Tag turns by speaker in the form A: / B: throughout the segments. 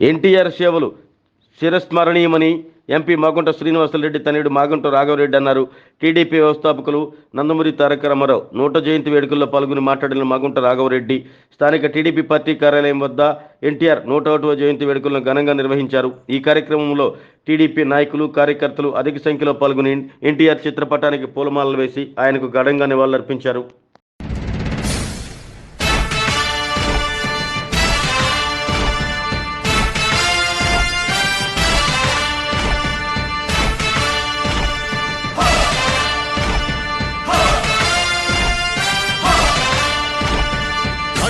A: ఎన్టీఆర్ సేవలు చిరస్మరణీయమని ఎంపీ మాగుంట శ్రీనివాసరెడ్డి తనయుడు మాగుంట రాఘవరెడ్డి అన్నారు. టీడీపీ వ్యవస్థాపకులు నందమూరి తారక రామారావు నూట జయంతి వేడుకల్లో పాల్గొని మాట్లాడిన మాగుంట రాఘవరెడ్డి స్థానిక టీడీపీ పార్టీ కార్యాలయం వద్ద ఎన్టీఆర్ నూట ఒకటవ జయంతి వేడుకలను ఘనంగా నిర్వహించారు. ఈ కార్యక్రమంలో టీడీపీ నాయకులు కార్యకర్తలు అధిక సంఖ్యలో పాల్గొని ఎన్టీఆర్ చిత్రపటానికి పూలమాలలు వేసి ఆయనకు ఘనంగా నివాళులర్పించారు.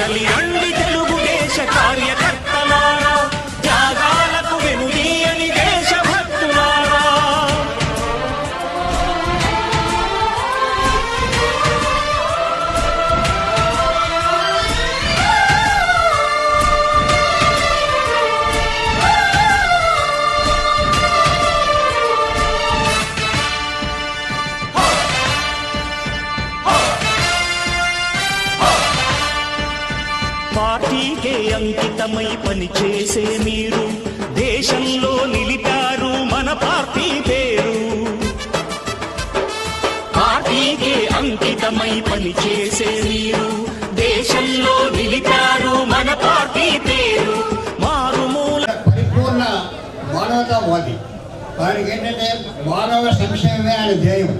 B: కదలి అంకితమై పనిచేసే మీరు దేశంలో నిలిపారు మన పార్టీ పేరు. పార్టీకే అంకితమై పనిచేసే మీరు దేశంలో నిలిపారు మన పార్టీ పేరు. మారుమూల
C: పరిపూర్ణ మానవతావాది. వారికి ఏంటంటే మానవ సంక్షేమమే ఆయన ధ్యేయం.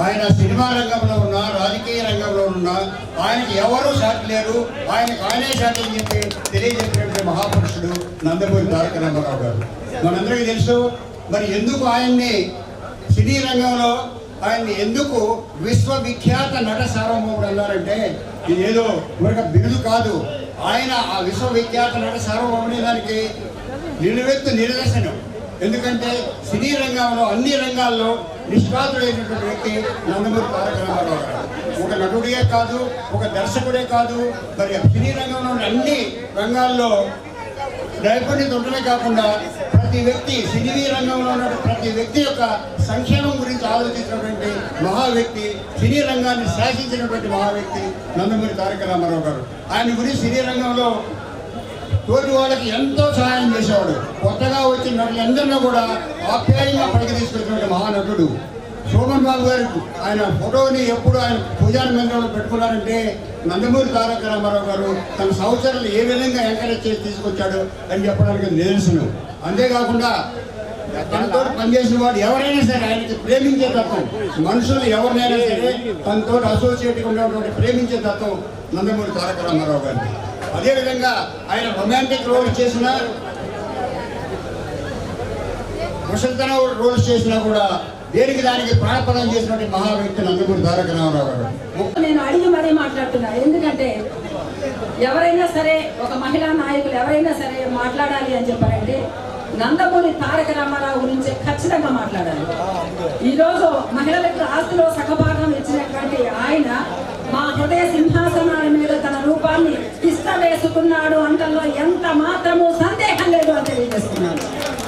C: ఆయన సినిమా రంగంలో ఉన్నా రాజకీయ రంగంలో ఉన్నా ఆయనకి ఎవరూ సాటి లేరు ఆయనకు ఆయనే సాటి అని చెప్పి తెలియజెప్పినటువంటి మహాపురుషుడు నందమూరి తారక రామారావు గారు. మనందరికీ తెలుసు మరి ఎందుకు ఆయన్ని సినీ రంగంలో ఆయన్ని ఎందుకు విశ్వవిఖ్యాత నట సార్వభౌముడు అన్నారంటే ఇదేదో ఏదో ఒక బిరుదు కాదు. ఆయన ఆ విశ్వవిఖ్యాత నట సార్వభౌముని దానికి నిలువెత్తు నిదర్శనం. ఎందుకంటే సినీ రంగంలో అన్ని రంగాల్లో నిష్ణాతుడైనటువంటి వ్యక్తి నందమూరి తారక రామారావు గారు. ఒక నటుడే కాదు ఒక దర్శకుడే కాదు మరి సినీ రంగంలో అన్ని రంగాల్లో నైపుణ్యత ఉండడమే కాకుండా ప్రతి వ్యక్తి సినీ రంగంలో ఉన్న ప్రతి వ్యక్తి యొక్క సంక్షేమం గురించి ఆలోచించినటువంటి మహా వ్యక్తి సినీ రంగాన్ని శాసించినటువంటి మహా వ్యక్తి నందమూరి తారక రామారావు గారు. ఆయన గురించి సినీ రంగంలో తోటి వాళ్ళకి ఎంతో సహాయం చేసేవాడు. కొత్తగా వచ్చిన నటులందరినీ కూడా ఆప్యాయంగా పైకి తీసుకొచ్చినటువంటి మహానటుడు. శోభన్ బాబు గారు ఆయన ఫోటోని ఎప్పుడు ఆయన పూజా మందిరంలో పెట్టుకున్నారంటే నందమూరి తారక రామారావు గారు తన సంవత్సరాలు ఏ విధంగా ఎంకరేజ్ చేసి తీసుకొచ్చాడు అని చెప్పడానికి నిదర్శనం అంతేకాకుండా తనతో పనిచేసిన వాడు ఎవరైనా సరే ఆయనకి ప్రేమించే తత్వం. మనుషులు ఎవరినైనా సరే తనతో అసోసియేట్గా ఉన్నటువంటి ప్రేమించే తత్వం నందమూరి తారక రామారావు గారికి అదేవిధంగా ఆయన రొమాంటిక్ రోల్ చేసిన ముసల్తన రోల్స్ చేసినా కూడా దేనికి దానికి ప్రాణపదం చేసినటువంటి మహా వ్యక్తి నందమూరి తారక రామారావు గారు.
D: నేను అడిగి మరీ మాట్లాడుతున్నా. ఎందుకంటే ఎవరైనా సరే ఒక మహిళా నాయకులు ఎవరైనా సరే మాట్లాడాలి అని చెప్పారంటే నందమూరి తారక రామారావు గురించి ఖచ్చితంగా మాట్లాడాలి. ఈరోజు మహిళలకు ఆస్తిలో సగభాగం ఇచ్చినటువంటి ఆయన మా హృదయ సింహాసనాల మీద తన రూపాన్ని ఇష్ట అంటల్లో ఎంత మాత్రము సందేహం లేదు అని తెలియజేస్తున్నాడు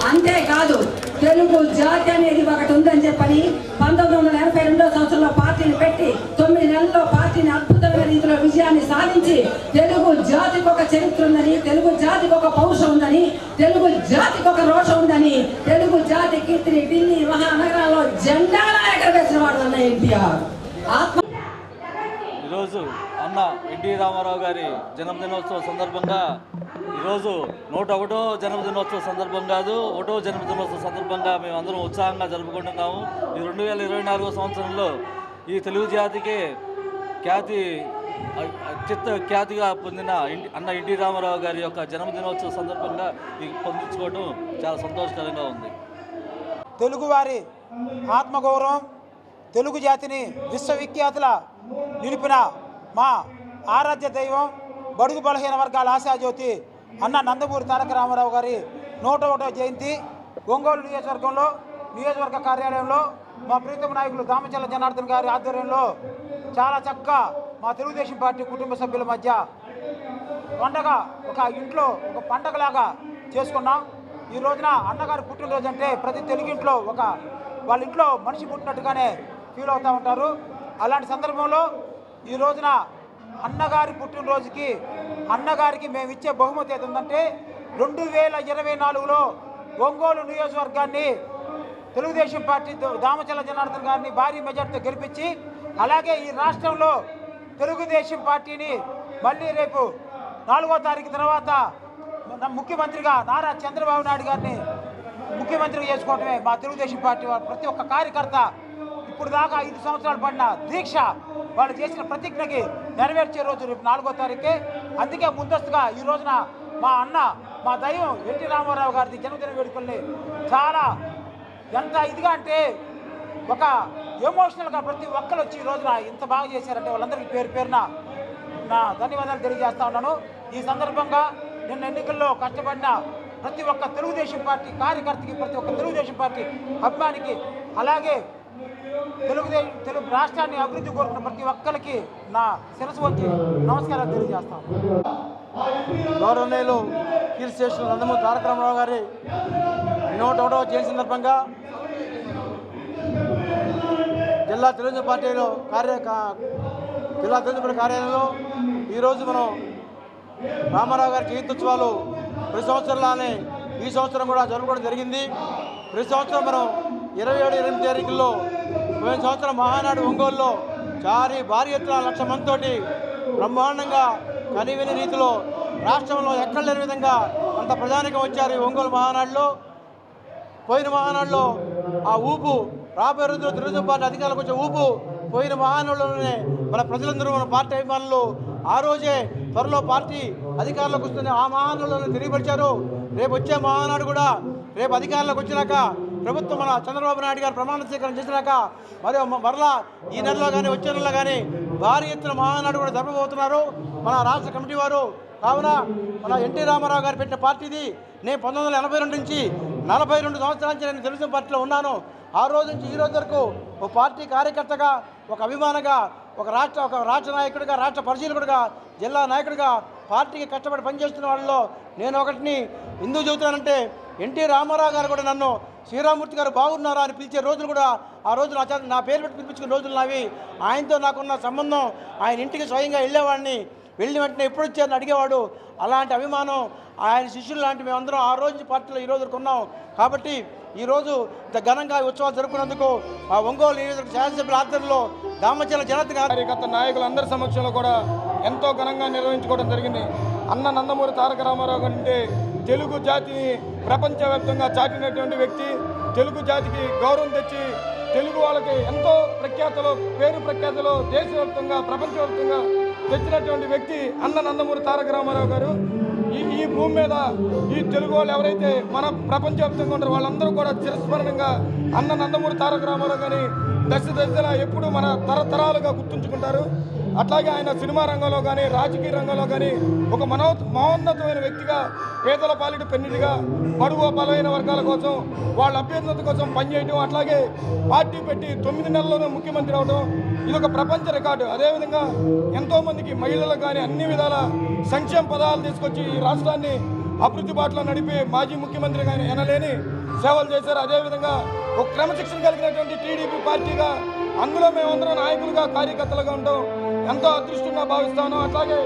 D: అంతేకాదు తెలుగు జాతి అనేది ఒకటి ఉందని చెప్పని పంతొమ్మిది వందల ఎనభై రెండో సంవత్సరంలో పార్టీని పెట్టి తొమ్మిది నెలల్లో పార్టీని అద్భుతమైన రీతిలో విజయాన్ని సాధించి తెలుగు జాతికి ఒక చరిత్ర ఉందని తెలుగు జాతికి ఒక పౌరుషం ఉందని తెలుగు జాతికి ఒక రోషం ఉందని తెలుగు జాతి కీర్తిని ఢిల్లీ మహానగరాల్లో జెండాలా ఎగరవేసిన వాడు అన్న ఎన్టీఆర్. ఆత్మ
E: ఈరోజు అన్న ఎన్టీ రామారావు గారి జన్మదినోత్సవ సందర్భంగా ఈరోజు నూట ఒకటో జన్మదినోత్సవ సందర్భం కాదు ఒకటో జన్మదినోత్సవ సందర్భంగా మేము అందరం ఉత్సాహంగా జరుపుకుంటున్నాము. ఈ రెండు వేల ఇరవై నాలుగో సంవత్సరంలో ఈ తెలుగు జాతికి ఖ్యాతి అ- అత్యంత ఖ్యాతిగా పొందిన అన్న ఎన్టీ రామారావు గారి యొక్క జన్మదినోత్సవ సందర్భంగా ఇది పొందించుకోవడం చాలా సంతోషకరంగా ఉంది.
F: తెలుగువారి ఆత్మగౌరవం తెలుగు జాతిని విశ్వవిఖ్యాతుల నిలిపిన మా ఆరాధ్య దైవం బడుగు బలహీన వర్గాల ఆశాజ్యోతి అన్న నందమూరి తారక రామారావు గారి నూట ఒకటో జయంతి ఒంగోలు నియోజకవర్గంలో నియోజకవర్గ కార్యాలయంలో మా ప్రీతమ నాయకులు దామచల్ల జనార్దన్ గారి ఆధ్వర్యంలో చాలా చక్కగా మా తెలుగుదేశం పార్టీ కుటుంబ సభ్యుల మధ్య పండగ ఒక ఇంట్లో ఒక పండగలాగా చేసుకున్నాం. ఈ రోజున అన్నగారి పుట్టినరోజు అంటే ప్రతి తెలుగింట్లో ఒక వాళ్ళ ఇంట్లో మనిషి పుట్టినట్టుగానే ఫీల్ అవుతూ ఉంటారు. అలాంటి సందర్భంలో ఈ రోజున అన్నగారి పుట్టినరోజుకి అన్నగారికి మేము ఇచ్చే బహుమతి ఏంటంటే రెండు వేల ఇరవై నాలుగులో ఒంగోలు నియోజకవర్గాన్ని తెలుగుదేశం పార్టీ దామచల జనార్దన్ గారిని భారీ మెజార్టీతో గెలిపించి అలాగే ఈ రాష్ట్రంలో తెలుగుదేశం పార్టీని మళ్ళీ రేపు నాలుగో తారీఖు తర్వాత ముఖ్యమంత్రిగా నారా చంద్రబాబు నాయుడు గారిని ముఖ్యమంత్రిగా చేసుకోవటమే మా తెలుగుదేశం పార్టీ వారు ప్రతి ఒక్క కార్యకర్త ఇప్పుడు దాకా ఐదు సంవత్సరాలు పడిన దీక్ష వాళ్ళు చేసిన ప్రతిజ్ఞకి నెరవేర్చే రోజు రేపు నాలుగో తారీఖే. అందుకే ముందస్తుగా ఈ రోజున మా అన్న మా దైవం ఎన్టీ రామారావు గారిది జన్మదిన వేడుకల్ని చాలా ఎంత ఇదిగా అంటే ఒక ఎమోషనల్గా ప్రతి ఒక్కరు వచ్చి ఈ రోజున ఇంత బాగా చేశారంటే వాళ్ళందరికీ పేరు పేరున నా ధన్యవాదాలు తెలియజేస్తా ఉన్నాను. ఈ సందర్భంగా నిన్న ఎన్నికల్లో కష్టపడిన ప్రతి ఒక్క తెలుగుదేశం పార్టీ కార్యకర్తకి ప్రతి ఒక్క తెలుగుదేశం పార్టీ అభిమానికి అలాగే తెలుగు తెలుగు రాష్ట్రాన్ని అభివృద్ధి కోరుకున్న ప్రతి ఒక్కరికి నా శిరస్సు వచ్చి నమస్కారాలు తెలియజేస్తాను.
G: గౌరవనీయులు హిల్ స్టేషన్ నందమూరి తారక రామారావు గారి నూట ఒకటవ జయంతి సందర్భంగా జిల్లా తెలుగుదేశం పార్టీలో కార్య జిల్లా తెలుగుదేశం పార్టీ కార్యాలయంలో ఈరోజు మనం రామారావు గారి జయంత్యుత్సవాలు ప్రతి సంవత్సరంలానే ఈ సంవత్సరం కూడా జరుపుకోవడం జరిగింది. ప్రతి సంవత్సరం మనం ఇరవై ఏడు ఎనిమిది తారీఖుల్లో పోయిన సంవత్సరం మహానాడు ఒంగోలులో చారి భారీ ఎత్తున లక్ష మందితోటి బ్రహ్మాండంగా కనివిని రీతిలో రాష్ట్రంలో ఎక్కడ లేని విధంగా అంత ప్రధానికం వచ్చారు ఈ ఒంగోలు మహానాడులో. పోయిన మహానాడులో ఆ ఊపు రాబోయే రోజుల్లో తెలుగుదేశం పార్టీ అధికారులకు వచ్చే ఊపు పోయిన మహానాడులోనే మన ప్రజలందరూ మన పార్టీ అభిమానులు ఆ రోజే త్వరలో పార్టీ అధికారంలోకి వస్తుంది ఆ మహానాడులోనే తెలియపరిచారు. రేపు వచ్చే మహానాడు కూడా రేపు అధికారంలోకి వచ్చినాక ప్రభుత్వం మన చంద్రబాబు నాయుడు గారు ప్రమాణ స్వీకారం చేసినాక మరి మరలా ఈ నెలలో కానీ వచ్చే నెలలో కానీ భారీ ఎత్తున మహానాడు కూడా జరపబోతున్నారు. మన రాష్ట్ర కమిటీ వారు కావున మన ఎన్టీ రామారావు గారు పెట్టిన పార్టీది నేను పంతొమ్మిది వందల ఎనభై రెండు నుంచి నలభై రెండు సంవత్సరాల నుంచి నేను తెలుగుదేశం పార్టీలో ఉన్నాను. ఆ రోజు నుంచి ఈ రోజు వరకు ఒక పార్టీ కార్యకర్తగా ఒక అభిమానగా ఒక రాష్ట్ర ఒక రాష్ట్ర నాయకుడిగా రాష్ట్ర పరిశీలకుడిగా జిల్లా నాయకుడిగా పార్టీకి కష్టపడి పనిచేస్తున్న వాళ్ళలో నేను ఒకటిని ఎందుకు చెబుతానంటే ఎన్టీ రామారావు గారు కూడా నన్ను శ్రీరామూర్తి గారు బాగున్నారా అని పిలిచే రోజులు కూడా ఆ రోజు నా నా పేరు పెట్టి పిలిపించుకున్న రోజులు నావి. ఆయనతో నాకున్న సంబంధం ఆయన ఇంటికి స్వయంగా వెళ్ళేవాడిని. వెళ్ళిన వెంటనే ఎప్పుడు వచ్చారని అడిగేవాడు. అలాంటి అభిమానం ఆయన శిష్యులు లాంటి మేమందరం ఆ రోజు పార్టీలో ఈ రోజు కాబట్టి ఈరోజు ఇంత ఘనంగా ఉత్సవాలు జరుపుకున్నందుకు ఆ ఒంగోలు నియోజకవర్గ శాసనసభ్యుల ఆధ్వర్యంలో దామచల జనత
H: కార్యకర్త నాయకులందరి సమక్షంలో కూడా ఎంతో ఘనంగా నిర్వహించుకోవడం జరిగింది. అన్న నందమూరి తారక రామారావు గారు అంటే తెలుగు జాతిని ప్రపంచవ్యాప్తంగా చాటినటువంటి వ్యక్తి తెలుగు జాతికి గౌరవం తెచ్చి తెలుగు వాళ్ళకి ఎంతో ప్రఖ్యాతలు పేరు ప్రఖ్యాతలు దేశవ్యాప్తంగా ప్రపంచవ్యాప్తంగా తెచ్చినటువంటి వ్యక్తి అన్న నందమూరి తారక రామారావు గారు. ఈ ఈ భూమి మీద ఈ తెలుగు వాళ్ళు ఎవరైతే మన ప్రపంచవ్యాప్తంగా ఉంటారో వాళ్ళందరూ కూడా చిరస్మరణంగా అన్న నందమూరి తారక రామారావు గారిని దశ దశలా ఎప్పుడు మన తరతరాలుగా గుర్తుంచుకుంటారు. అట్లాగే ఆయన సినిమా రంగంలో కానీ రాజకీయ రంగంలో కానీ ఒక మనో మహోన్నతమైన వ్యక్తిగా పేదల పాలిటి పెన్నిటిగా బడుగు బలమైన వర్గాల కోసం వాళ్ళ అభ్యర్థుల కోసం పనిచేయడం అట్లాగే పార్టీ పెట్టి తొమ్మిది నెలల్లోనే ముఖ్యమంత్రి అవడం ఇది ఒక ప్రపంచ రికార్డు. అదేవిధంగా ఎంతోమందికి మహిళలకు కానీ అన్ని విధాల సంక్షేమ పదాలు తీసుకొచ్చి ఈ రాష్ట్రాన్ని అభివృద్ధి బాటలో నడిపే మాజీ ముఖ్యమంత్రిగా ఆయన ఎనలేని సేవలు చేశారు. అదేవిధంగా ఒక క్రమశిక్షణ కలిగినటువంటి టీడీపీ పార్టీగా అందులో మేమందరం నాయకులుగా కార్యకర్తలుగా ఉంటాం. ఎంతో అదృష్టంగా భావిస్తాను. అట్లాగే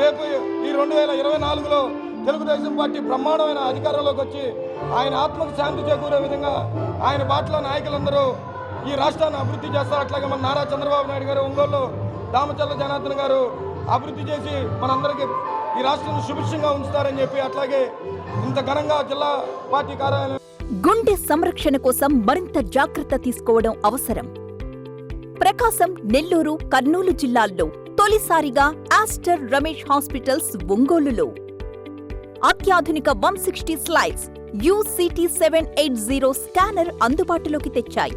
H: రేపు ఈ రెండు వేల ఇరవై నాలుగులో తెలుగుదేశం పార్టీ బ్రహ్మాండమైన అధికారంలోకి వచ్చి ఆయన ఆత్మకు శాంతి చేకూరే విధంగా ఆయన బాటలో నాయకులందరూ ఈ రాష్ట్రాన్ని అభివృద్ధి చేస్తారు. అట్లాగే మన నారా చంద్రబాబు నాయుడు గారు ఒంగోలు దామచల్ల జనార్దన్ గారు అభివృద్ధి చేసి మనందరికీ ఈ రాష్ట్రం సుభిక్షంగా ఉంచుతారని చెప్పి అట్లాగే ఇంత ఘనంగా జిల్లా పార్టీ కార్యాలయం
I: గుండె సంరక్షణ కోసం మరింత జాగ్రత్త తీసుకోవడం అవసరం. ప్రకాశం నెల్లూరు కర్నూలు జిల్లాల్లో తొలిసారిగా ఆస్టర్ రమేష్ హాస్పిటల్స్ ఒంగోలులో. అత్యాధునిక one sixty slides UCT seven eight zero scanner అందుబాటులోకి తెచ్చాయి.